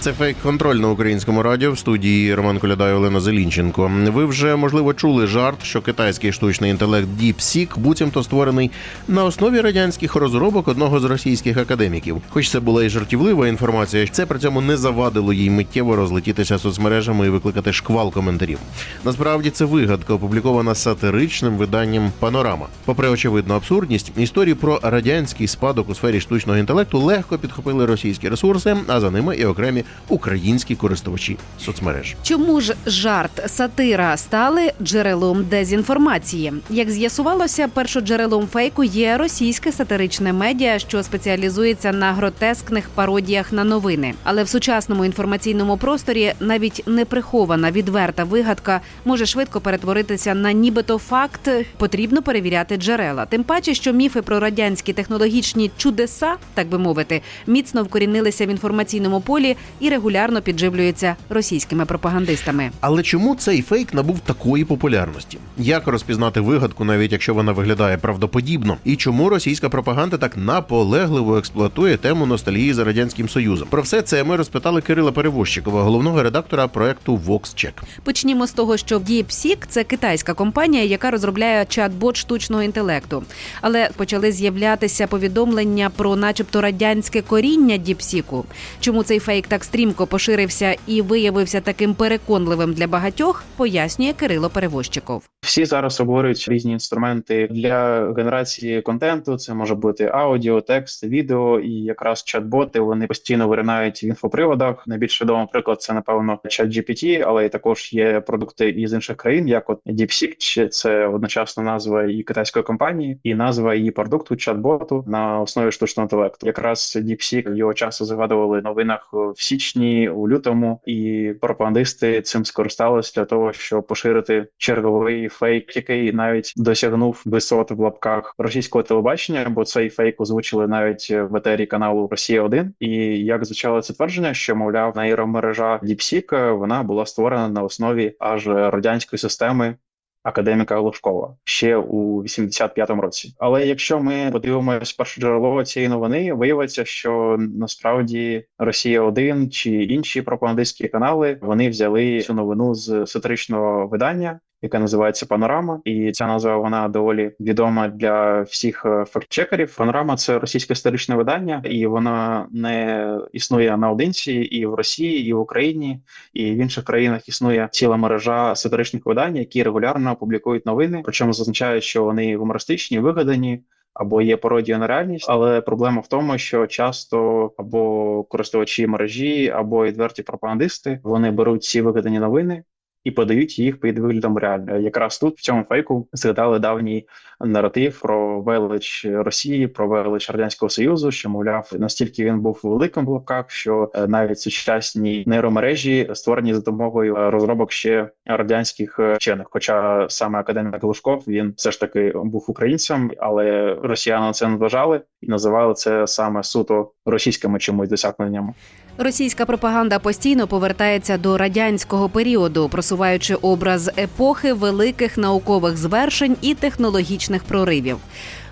Це фейк контроль на українському радіо в студії Роман Коляда Олена Зелінченко. Ви вже можливо чули жарт, що китайський штучний інтелект DeepSeek буцімто створений на основі радянських розробок одного з російських академіків. Хоч це була і жартівлива інформація, це при цьому не завадило їй миттєво розлетітися соцмережами і викликати шквал коментарів. Насправді це вигадка, опублікована сатиричним виданням Панорама. Попри очевидну абсурдність, історії про радянський спадок у сфері штучного інтелекту легко підхопили російські ресурси, а за ними і окремі українські користувачі соцмереж. Чому ж жарт сатира стали джерелом дезінформації? Як з'ясувалося, першоджерелом фейку є російське сатиричне медіа, що спеціалізується на гротескних пародіях на новини. Але в сучасному інформаційному просторі навіть неприхована відверта вигадка може швидко перетворитися на нібито факт. Потрібно перевіряти джерела. Тим паче, що міфи про радянські технологічні чудеса, так би мовити, міцно вкорінилися в інформаційному полі і регулярно підживлюються російськими пропагандистами. Але чому цей фейк набув такої популярності? Як розпізнати вигадку, навіть якщо вона виглядає правдоподібно? І чому російська пропаганда так наполегливо експлуатує тему ностальгії за радянським союзом? Про все це ми розпитали Кирила Перевозчикова, головного редактора проекту VoxCheck. Почнімо з того, що DeepSeek – це китайська компанія, яка розробляє чат-бот штучного інтелекту. Але почали з'являтися повідомлення про, начебто, радянське коріння DeepSeek. Чому цей фейк так стрімко поширився і виявився таким переконливим для багатьох, пояснює Кирило Перевозчиков. Всі зараз обговорюють різні інструменти для генерації контенту. Це може бути аудіо, текст, відео, і якраз чат-боти вони постійно виринають в інфоприводах. Найбільш відомий приклад це напевно ChatGPT, але й також є продукти із інших країн, як от DeepSeek, це одночасно назва і китайської компанії, і назва її продукту чат-боту на основі штучного інтелекту. Якраз DeepSeek його часу згадували в новинах в січні, у лютому, і пропагандисти цим скористалися для того, щоб поширити черговий фейк, який навіть досягнув висот в лапках російського телебачення, бо цей фейк озвучили навіть в етері каналу Росія 1 І як звучало це твердження, що мовляв нейромережа DeepSeek, вона була створена на основі аж радянської системи. Академіка Глушкова ще у 85-му році. Але якщо ми подивимося перше джерело цієї новини, виявиться, що насправді Росія 1 чи інші пропагандистські канали вони взяли цю новину з сатиричного видання. Яка називається Панорама, і ця назва вона доволі відома для всіх фактчекерів. Панорама це російське історичне видання, і вона не існує наодинці і в Росії, і в Україні, і в інших країнах існує ціла мережа сатиричних видань, які регулярно публікують новини. Причому зазначають, що вони гумористичні, вигадані. Або є пародія на реальність, але проблема в тому, що часто або користувачі мережі, або відверті пропагандисти вони беруть ці вигадані новини і подають їх під виглядом реально. Якраз тут в цьому фейку згадали давній наратив про велич Росії, про велич радянського союзу, що мовляв настільки він був великим в лапках, що навіть сучасні нейромережі створені за допомогою розробок ще радянських вчених. Хоча саме академік Глушков він все ж таки був українцем, але росіяни це не вважали і називали це саме суто російськими чомусь досягненнями. Російська пропаганда постійно повертається до радянського періоду, просуваючи образ епохи великих наукових звершень і технологічних проривів.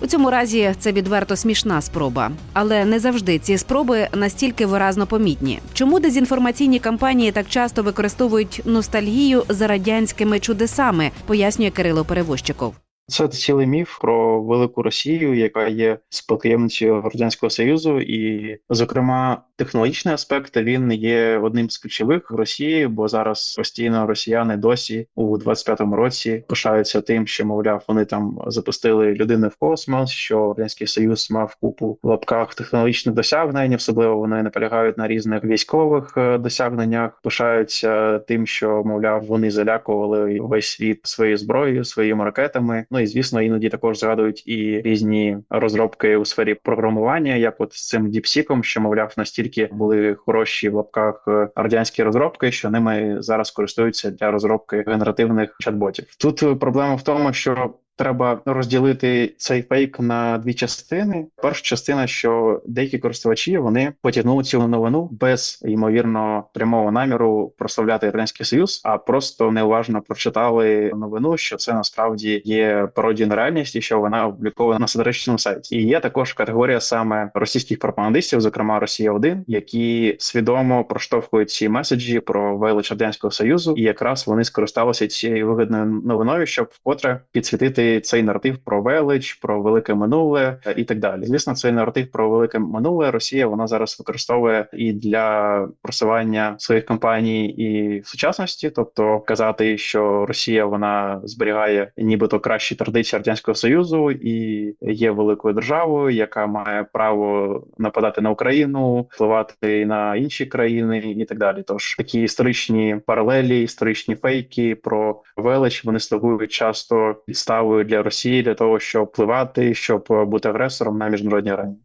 У цьому разі це відверто смішна спроба, але не завжди ці спроби настільки виразно помітні. Чому дезінформаційні кампанії так часто використовують ностальгію за радянськими чудесами, пояснює Кирило Перевозчиков. Це цілий міф про велику Росію, яка є спадкоємницею радянського союзу, і, зокрема, технологічний аспект він є одним з ключових в Росії, бо зараз постійно росіяни досі у 25-му році пишаються тим, що мовляв вони там запустили людини в космос. Що радянський союз мав купу в лапках технологічних досягнень, особливо вони наполягають на різних військових досягненнях. Пишаються тим, що мовляв вони залякували весь світ своєю зброєю, своїми ракетами. Ну і звісно, іноді також згадують і різні розробки у сфері програмування, як от з цим діпсіком, що мовляв настільки були хороші в лапках радянські розробки, що ними зараз користуються для розробки генеративних чат-ботів. Тут проблема в тому, що треба розділити цей фейк на дві частини. Перша частина, що деякі користувачі вони потягнули цю новину без ймовірно прямого наміру прославляти радянський союз, а просто неуважно прочитали новину, що це насправді є пародією на реальність і що вона опублікована на сатиричному сайті. І є також категорія саме російських пропагандистів, зокрема Росія 1 які свідомо проштовхують ці меседжі про велич радянського союзу, і якраз вони скористалися цією вигідною новиною, щоб вкотре підсвітити цей наратив про велич, про велике минуле е, і так далі. Звісно, цей наратив про велике минуле Росія вона зараз використовує і для просування своїх компаній і в сучасності, тобто казати, що Росія вона зберігає нібито кращі традиції радянського союзу і є великою державою, яка має право нападати на Україну, впливати на інші країни і так далі. Тож такі історичні паралелі, історичні фейки про велич вони слугують часто підставою для Росії для того, щоб впливати, щоб бути агресором на міжнародній арені.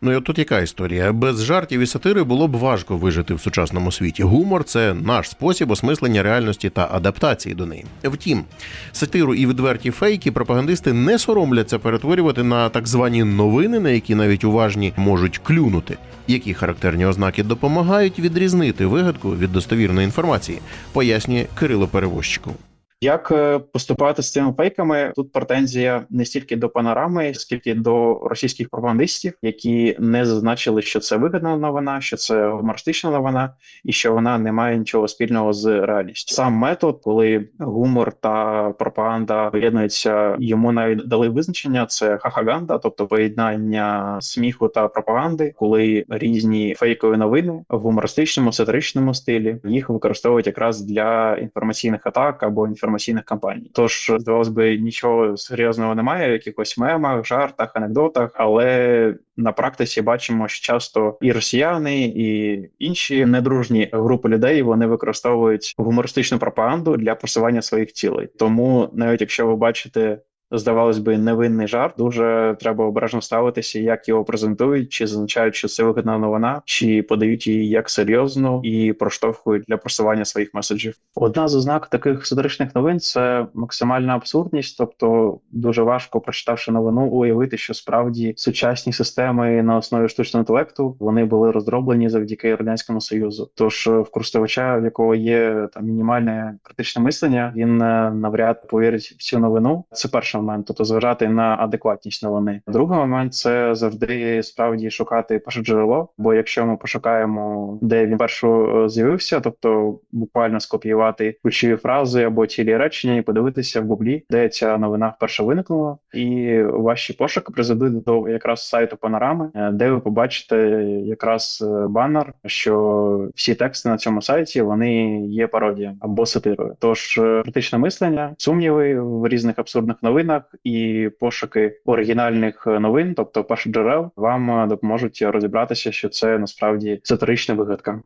Ну і от тут яка історія? Без жартів і сатири було б важко вижити в сучасному світі. Гумор це наш спосіб осмислення реальності та адаптації до неї. Втім, сатиру і відверті фейки пропагандисти не соромляться перетворювати на так звані новини, на які навіть уважні можуть клюнути. Які характерні ознаки допомагають відрізнити вигадку від достовірної інформації, пояснює Кирило Перевозчиков. Як е, поступати з цими фейками? Тут претензія не стільки до панорами, скільки до російських пропагандистів, які не зазначили, що це вигідна новина, що це гумористична новина, і що вона не має нічого спільного з реальністю. Сам метод, коли гумор та пропаганда поєднуються, йому навіть дали визначення: це хахаганда, тобто поєднання сміху та пропаганди, коли різні фейкові новини в гумористичному сатиричному стилі їх використовують якраз для інформаційних атак або інформаційних кампаній. Тож здавалось би, нічого серйозного немає в якихось мемах, жартах, анекдотах, але на практиці бачимо, що часто і росіяни, і інші недружні групи людей вони використовують гумористичну пропаганду для просування своїх цілей. Тому навіть якщо ви бачите. Здавалось би, невинний жарт. Дуже треба обережно ставитися, як його презентують, чи зазначають, що це вигідна новина, чи подають її як серйозну і проштовхують для просування своїх меседжів. Одна з ознак таких сатиричних новин це максимальна абсурдність, тобто дуже важко, прочитавши новину, уявити, що справді сучасні системи на основі штучного інтелекту вони були розроблені завдяки радянському союзу. Тож в користувача, в якого є там мінімальне критичне мислення, він е, навряд повірить в цю новину. Це перший момент, тобто зважати на адекватність новини. Другий момент це завжди справді шукати перше джерело. Бо якщо ми пошукаємо, де він першу е, з'явився, тобто буквально скопіювати ключові фрази або цілі речення, і подивитися в гуглі, де ця новина вперше виникнула, і ваші пошуки призведуть до якраз сайту панорами, е, де ви побачите якраз е, банер, що всі тексти на цьому сайті вони є пародією або сатирою. Тож критичне мислення, сумніви в різних абсурдних новинах і пошуки оригінальних е, новин, тобто першоджерел, вам е, допоможуть розібратися, що це насправді сатирична вигадка.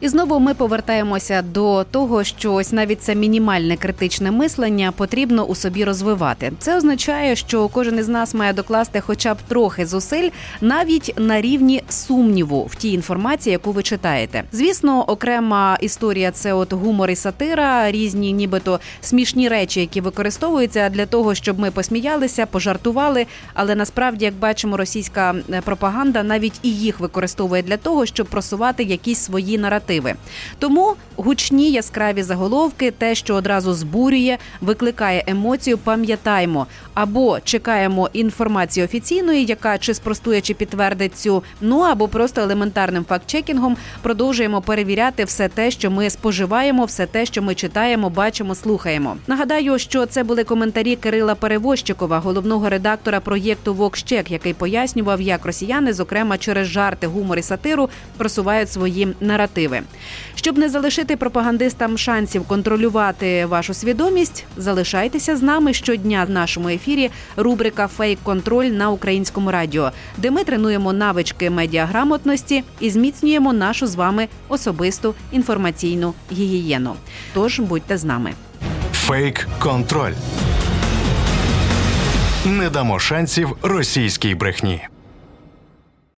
І знову ми повертаємося до того, що ось навіть це мінімальне критичне мислення потрібно у собі розвивати. Це означає, що кожен із нас має докласти хоча б трохи зусиль, навіть на рівні сумніву в тій інформації, яку ви читаєте. Звісно, окрема історія це от гумор і сатира, різні, нібито смішні речі, які використовуються для того, щоб ми посміялися, пожартували. Але насправді, як бачимо, російська е, пропаганда навіть і їх використовує для того, щоб просувати якісь свої наративи. Тому гучні яскраві заголовки, те, що одразу збурює, викликає емоцію. Пам'ятаймо або чекаємо інформації офіційної, яка чи спростує, чи підтвердить цю, ну або просто елементарним факт-чекінгом продовжуємо перевіряти все те, що ми споживаємо, все те, що ми читаємо, бачимо, слухаємо. Нагадаю, що це були коментарі Кирила Перевозчикова, головного редактора проєкту Вокщек, який пояснював, як росіяни, зокрема через жарти, гумор і сатиру, просувають свої наративи. Щоб не залишити пропагандистам шансів контролювати вашу свідомість, залишайтеся з нами щодня в нашому ефірі. Рубрика Фейк-контроль на українському радіо, де ми тренуємо навички медіаграмотності і зміцнюємо нашу з вами особисту інформаційну гігієну. Тож будьте з нами. Фейк контроль. Не дамо шансів російській брехні.